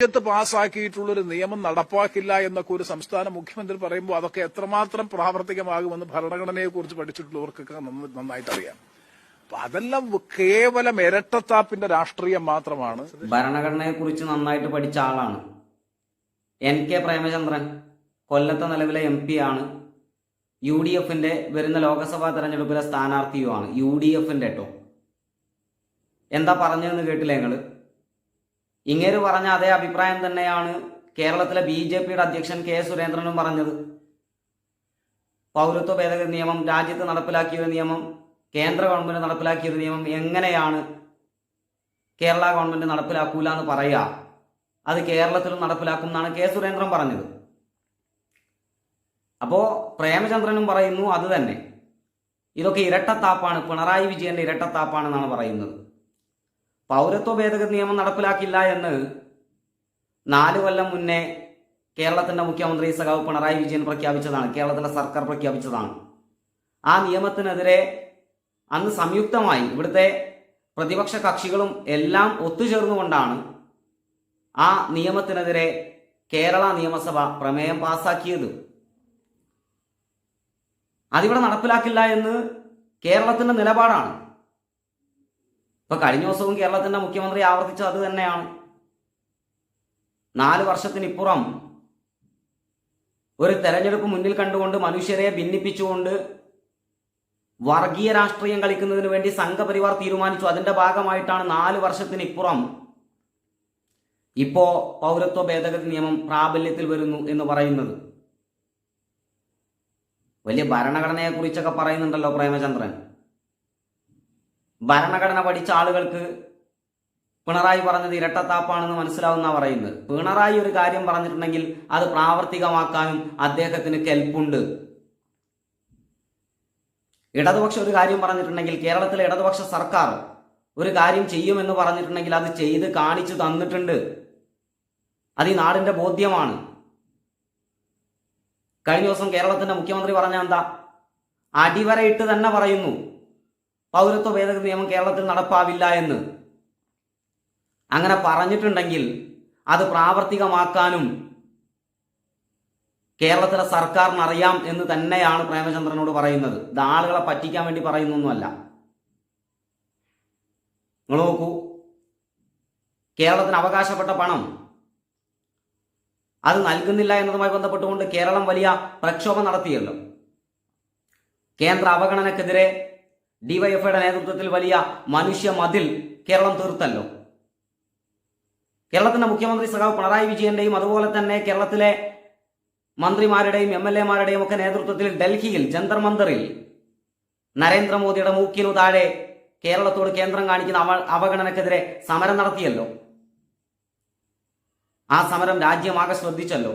രാജ്യത്ത് പാസ്സാക്കിയിട്ടുള്ളൊരു നിയമം നടപ്പാക്കില്ല എന്നൊക്കെ ഒരു സംസ്ഥാന മുഖ്യമന്ത്രി പറയുമ്പോൾ അതൊക്കെ എത്രമാത്രം പ്രാവർത്തികമാകുമെന്ന് ഭരണഘടനയെക്കുറിച്ച് പഠിച്ചിട്ടുള്ളവർക്കൊക്കെ നന്ന- നന്നായിട്ട് അറിയാം അപ്പൊ അതെല്ലാം കേവലം ഇരട്ടത്താപ്പിന്റെ രാഷ്ട്രീയം മാത്രമാണ്. ഭരണഘടനയെക്കുറിച്ച് നന്നായിട്ട് പഠിച്ച ആളാണ്. എൻ കെ പ്രേമചന്ദ്രൻ കൊല്ലത്തെ നിലവിലെ എം പി ആണ്. യു ഡി എഫിന്റെ വരുന്ന ലോക്സഭാ തെരഞ്ഞെടുപ്പിലെ സ്ഥാനാർത്ഥിയുമാണ്. യു ഡി എഫിന്റെ കേട്ടോ എന്താ പറഞ്ഞതെന്ന് കേട്ടില്ല ഞങ്ങൾ ഇങ്ങേര് പറഞ്ഞ അതേ അഭിപ്രായം തന്നെയാണ് കേരളത്തിലെ ബി ജെ പിയുടെ അധ്യക്ഷൻ കെ സുരേന്ദ്രനും പറഞ്ഞത്. പൗരത്വ ഭേദഗതി നിയമം രാജ്യത്ത് നടപ്പിലാക്കിയ ഒരു നിയമം കേന്ദ്ര ഗവൺമെന്റ് നടപ്പിലാക്കിയ ഒരു നിയമം എങ്ങനെയാണ് കേരള ഗവൺമെന്റ് നടപ്പിലാക്കൂല എന്ന് പറയുക? അത് കേരളത്തിലും നടപ്പിലാക്കും എന്നാണ് കെ സുരേന്ദ്രൻ പറഞ്ഞത്. അപ്പോൾ പ്രേമചന്ദ്രനും പറയുന്നു അത് തന്നെ. ഇതൊക്കെ ഇരട്ടത്താപ്പാണ്. പിണറായി വിജയന്റെ ഇരട്ടത്താപ്പാണെന്നാണ് പറയുന്നത്. പൗരത്വ ഭേദഗതി നിയമം നടപ്പിലാക്കില്ല എന്ന് നാല് കൊല്ലം മുന്നേ കേരളത്തിന്റെ മുഖ്യമന്ത്രി സഖാവ് പിണറായി വിജയൻ പ്രഖ്യാപിച്ചതാണ്. കേരളത്തിലെ സർക്കാർ പ്രഖ്യാപിച്ചതാണ്. ആ നിയമത്തിനെതിരെ അന്ന് സംയുക്തമായി ഇവിടുത്തെ പ്രതിപക്ഷ കക്ഷികളും എല്ലാം ഒത്തുചേർന്നുകൊണ്ടാണ് ആ നിയമത്തിനെതിരെ കേരള നിയമസഭ പ്രമേയം പാസാക്കിയത്. അതിവിടെ നടപ്പിലാക്കില്ല എന്ന് കേരളത്തിന്റെ നിലപാടാണ്. ഇപ്പൊ കഴിഞ്ഞ ദിവസവും കേരളത്തിന്റെ മുഖ്യമന്ത്രി ആവർത്തിച്ചത് അത് തന്നെയാണ്. നാല് വർഷത്തിനിപ്പുറം ഒരു തെരഞ്ഞെടുപ്പ് മുന്നിൽ കണ്ടുകൊണ്ട് മനുഷ്യരെ ഭിന്നിപ്പിച്ചുകൊണ്ട് വർഗീയ രാഷ്ട്രീയം കളിക്കുന്നതിന് വേണ്ടി സംഘപരിവാർ തീരുമാനിച്ചു. അതിന്റെ ഭാഗമായിട്ടാണ് നാല് വർഷത്തിനിപ്പുറം ഇപ്പോ പൗരത്വ ഭേദഗതി നിയമം പ്രാബല്യത്തിൽ വരുന്നു എന്ന് പറയുന്നത്. വലിയ ഭരണഘടനയെ കുറിച്ചൊക്കെ പറയുന്നുണ്ടല്ലോ പ്രേമചന്ദ്രൻ. ഭരണഘടന പഠിച്ച ആളുകൾക്ക് പിണറായി പറഞ്ഞത് ഇരട്ടത്താപ്പാണെന്ന് മനസ്സിലാവുന്ന പറയുന്നത്. പിണറായി ഒരു കാര്യം പറഞ്ഞിട്ടുണ്ടെങ്കിൽ അത് പ്രാവർത്തികമാക്കാനും അദ്ദേഹത്തിന് കെൽപ്പുണ്ട്. ഇടതുപക്ഷ ഒരു കാര്യം പറഞ്ഞിട്ടുണ്ടെങ്കിൽ കേരളത്തിലെ ഇടതുപക്ഷ സർക്കാർ ഒരു കാര്യം ചെയ്യുമെന്ന് പറഞ്ഞിട്ടുണ്ടെങ്കിൽ അത് ചെയ്ത് കാണിച്ചു തന്നിട്ടുണ്ട്. അത് ഈ നാടിന്റെ ബോധ്യമാണ്. കഴിഞ്ഞ ദിവസം കേരളത്തിന്റെ മുഖ്യമന്ത്രി പറഞ്ഞ എന്താ? അടിവരയിട്ട് തന്നെ പറയുന്നു. പൗരത്വ ഭേദഗതി നിയമം കേരളത്തിൽ നടപ്പാവില്ല എന്ന്. അങ്ങനെ പറഞ്ഞിട്ടുണ്ടെങ്കിൽ അത് പ്രാവർത്തികമാക്കാനും കേരളത്തിലെ സർക്കാരിന് അറിയാം എന്ന് തന്നെയാണ് പ്രേമചന്ദ്രനോട് പറയുന്നത്. ഇത് ആളുകളെ പറ്റിക്കാൻ വേണ്ടി പറയുന്നൊന്നുമല്ല. നിങ്ങൾ നോക്കൂ. കേരളത്തിന് അവകാശപ്പെട്ട പണം അത് നൽകുന്നില്ല എന്നതുമായി ബന്ധപ്പെട്ടുകൊണ്ട് കേരളം വലിയ പ്രക്ഷോഭം നടത്തിയല്ലോ. കേന്ദ്ര അവഗണനക്കെതിരെ ഡിവൈഎഫ്ഐയുടെ നേതൃത്വത്തിൽ വലിയ മനുഷ്യ മതിൽ കേരളം തീർത്തല്ലോ. കേരളത്തിന്റെ മുഖ്യമന്ത്രി സഖാവ് പിണറായി വിജയന്റെയും അതുപോലെ തന്നെ കേരളത്തിലെ മന്ത്രിമാരുടെയും എം എൽ എമാരുടെയും ഒക്കെ നേതൃത്വത്തിൽ ഡൽഹിയിൽ ജന്തർ മന്ദറിൽ നരേന്ദ്രമോദിയുടെ മൂക്കിനു താഴെ കേരളത്തോട് കേന്ദ്രം കാണിക്കുന്ന അവ അവഗണനക്കെതിരെ സമരം നടത്തിയല്ലോ. ആ സമരം രാജ്യമാകെ ശ്രദ്ധിച്ചല്ലോ.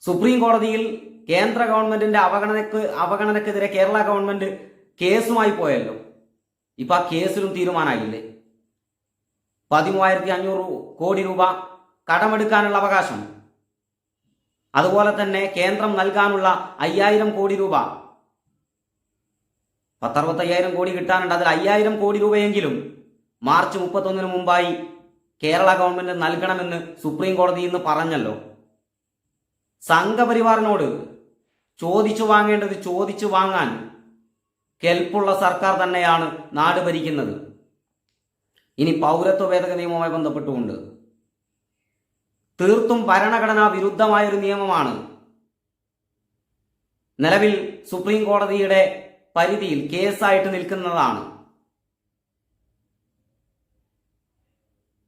സുപ്രീം കോടതിയിൽ കേന്ദ്ര ഗവൺമെന്റിന്റെ അവഗണനക്ക് അവഗണനക്കെതിരെ കേരള ഗവൺമെന്റ് കേസുമായി പോയല്ലോ. ഇപ്പൊ ആ കേസിലും തീരുമാനമായില്ലേ പതിമൂവായിരത്തി അഞ്ഞൂറ് കോടി രൂപ കടമെടുക്കാനുള്ള അവകാശം. അതുപോലെ തന്നെ കേന്ദ്രം നൽകാനുള്ള അയ്യായിരം കോടി രൂപ. പത്തറുപത്തയ്യായിരം കോടി കിട്ടാനുണ്ട്. അതിൽ അയ്യായിരം കോടി രൂപയെങ്കിലും മാർച്ച് മുപ്പത്തൊന്നിന് മുമ്പായി കേരള ഗവൺമെന്റ് നൽകണമെന്ന് സുപ്രീം കോടതി ഇന്ന് പറഞ്ഞല്ലോ. സംഘപരിവാറിനോട് ചോദിച്ചു വാങ്ങേണ്ടത് ചോദിച്ചു വാങ്ങാൻ കെൽപ്പുള്ള സർക്കാർ തന്നെയാണ് നാട് ഭരിക്കുന്നത്. ഇനി പൗരത്വ ഭേദഗതി നിയമവുമായി ബന്ധപ്പെട്ടുകൊണ്ട് തീർത്തും ഭരണഘടനാ വിരുദ്ധമായ ഒരു നിയമമാണ് നിലവിൽ സുപ്രീം കോടതിയുടെ പരിധിയിൽ കേസായിട്ട് നിൽക്കുന്നതാണ്.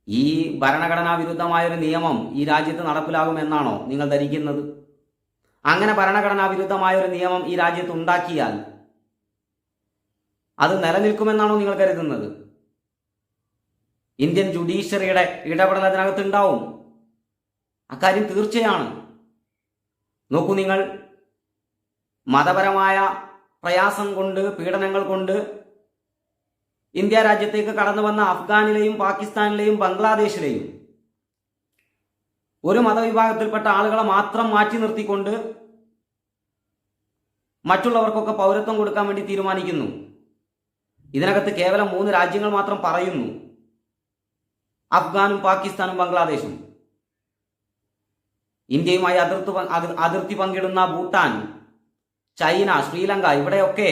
ഈ ഭരണഘടനാ വിരുദ്ധമായൊരു നിയമം ഈ രാജ്യത്ത് നടപ്പിലാകുമെന്നാണോ നിങ്ങൾ ധരിക്കുന്നത്? അങ്ങനെ ഭരണഘടനാ വിരുദ്ധമായൊരു നിയമം ഈ രാജ്യത്ത് ഉണ്ടാക്കിയാൽ അത് നിലനിൽക്കുമെന്നാണോ നിങ്ങൾ കരുതുന്നത്? ഇന്ത്യൻ ജുഡീഷ്യറിയുടെ ഇടപെടൽ അതിനകത്ത് ഉണ്ടാവും അക്കാര്യം തീർച്ചയാണ്. നോക്കൂ നിങ്ങൾ മതപരമായ പ്രയാസം കൊണ്ട് പീഡനങ്ങൾ കൊണ്ട് ഇന്ത്യ രാജ്യത്തേക്ക് കടന്നു വന്ന അഫ്ഗാനിലെയും പാകിസ്ഥാനിലെയും ബംഗ്ലാദേശിലെയും ഒരു മതവിഭാഗത്തിൽപ്പെട്ട ആളുകളെ മാത്രം മാറ്റി നിർത്തിക്കൊണ്ട് മറ്റുള്ളവർക്കൊക്കെ പൗരത്വം കൊടുക്കാൻ വേണ്ടി തീരുമാനിക്കുന്നു. ഇതിനകത്ത് കേവലം മൂന്ന് രാജ്യങ്ങൾ മാത്രം പറയുന്നു. അഫ്ഗാനും പാകിസ്ഥാനും ബംഗ്ലാദേശും. ഇന്ത്യയുമായി അതിർത്തി അതിർത്തി പങ്കിടുന്ന ഭൂട്ടാൻ ചൈന ശ്രീലങ്ക ഇവിടെയൊക്കെ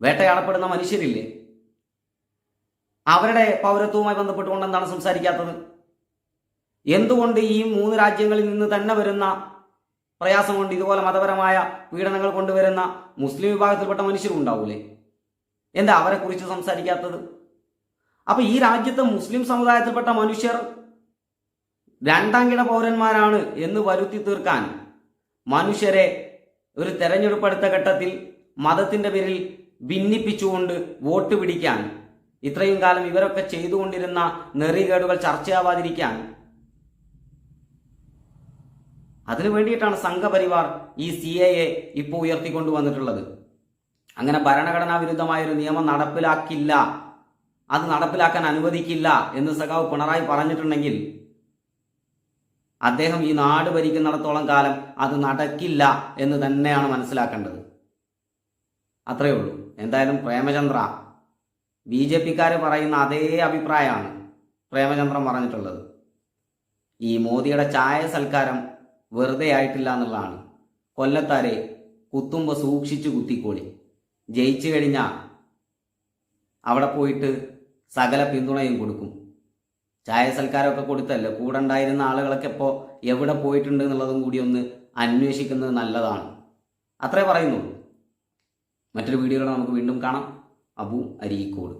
വേട്ടയാടപ്പെടുന്ന മനുഷ്യരില്ലേ? അവരുടെ പൗരത്വവുമായി ബന്ധപ്പെട്ടുകൊണ്ട് എന്താണ് സംസാരിക്കാത്തത്? എന്തുകൊണ്ട് ഈ മൂന്ന് രാജ്യങ്ങളിൽ നിന്ന് തന്നെ വരുന്ന പ്രയാസം കൊണ്ട് ഇതുപോലെ മതപരമായ പീഡനങ്ങൾ കൊണ്ടുവരുന്ന മുസ്ലിം വിഭാഗത്തിൽപ്പെട്ട മനുഷ്യരും ഉണ്ടാവൂലേ എന്താ അവരെ കുറിച്ച് സംസാരിക്കാത്തത്? അപ്പൊ ഈ രാജ്യത്തെ മുസ്ലിം സമുദായത്തിൽപ്പെട്ട മനുഷ്യർ രണ്ടാം കിട പൗരന്മാരാണ് എന്ന് വരുത്തി തീർക്കാൻ മനുഷ്യരെ ഒരു തെരഞ്ഞെടുപ്പ് അടുത്ത ഘട്ടത്തിൽ മതത്തിന്റെ പേരിൽ ഭിന്നിപ്പിച്ചുകൊണ്ട് വോട്ട് പിടിക്കാൻ ഇത്രയും കാലം ഇവരൊക്കെ ചെയ്തുകൊണ്ടിരുന്ന നെറികേടുകൾ ചർച്ചയാവാതിരിക്കാൻ അതിനു വേണ്ടിയിട്ടാണ് സംഘപരിവാർ ഈ സി എ എ ഇപ്പോൾ ഉയർത്തിക്കൊണ്ടുവന്നിട്ടുള്ളത് അങ്ങനെ ഭരണഘടനാ വിരുദ്ധമായൊരു നിയമം നടപ്പിലാക്കില്ല. അത് നടപ്പിലാക്കാൻ അനുവദിക്കില്ല എന്ന് സഖാവ് പിണറായി പറഞ്ഞിട്ടുണ്ടെങ്കിൽ അദ്ദേഹം ഈ നാട് ഭരിക്കുന്നിടത്തോളം കാലം അത് നടക്കില്ല എന്ന് തന്നെയാണ് മനസ്സിലാക്കേണ്ടത്. അത്രയേ ഉള്ളൂ. എന്തായാലും പ്രേമചന്ദ്ര ബി ജെ പിക്കാർ പറയുന്ന അതേ അഭിപ്രായമാണ് പ്രേമചന്ദ്രൻ പറഞ്ഞിട്ടുള്ളത്. ഈ മോദിയുടെ ചായ സൽക്കാരം വെറുതെ ആയിട്ടില്ല എന്നുള്ളതാണ്. കൊല്ലത്താരെ കുത്തുമ്പോൾ സൂക്ഷിച്ചു കുത്തിക്കോളി. ജയിച്ചു കഴിഞ്ഞാൽ അവിടെ പോയിട്ട് സകല പിന്തുണയും കൊടുക്കും. ചായ സൽക്കാരമൊക്കെ കൊടുത്തല്ലോ? കൂടെ ഉണ്ടായിരുന്ന ആളുകളൊക്കെ ഇപ്പോൾ എവിടെ പോയിട്ടുണ്ട് എന്നുള്ളതും കൂടി ഒന്ന് അന്വേഷിക്കുന്നത് നല്ലതാണ്. അത്രേ പറയുന്നുള്ളൂ. മറ്റൊരു വീഡിയോയിൽ നമുക്ക് വീണ്ടും കാണാം. അബു അരീക്കോട്.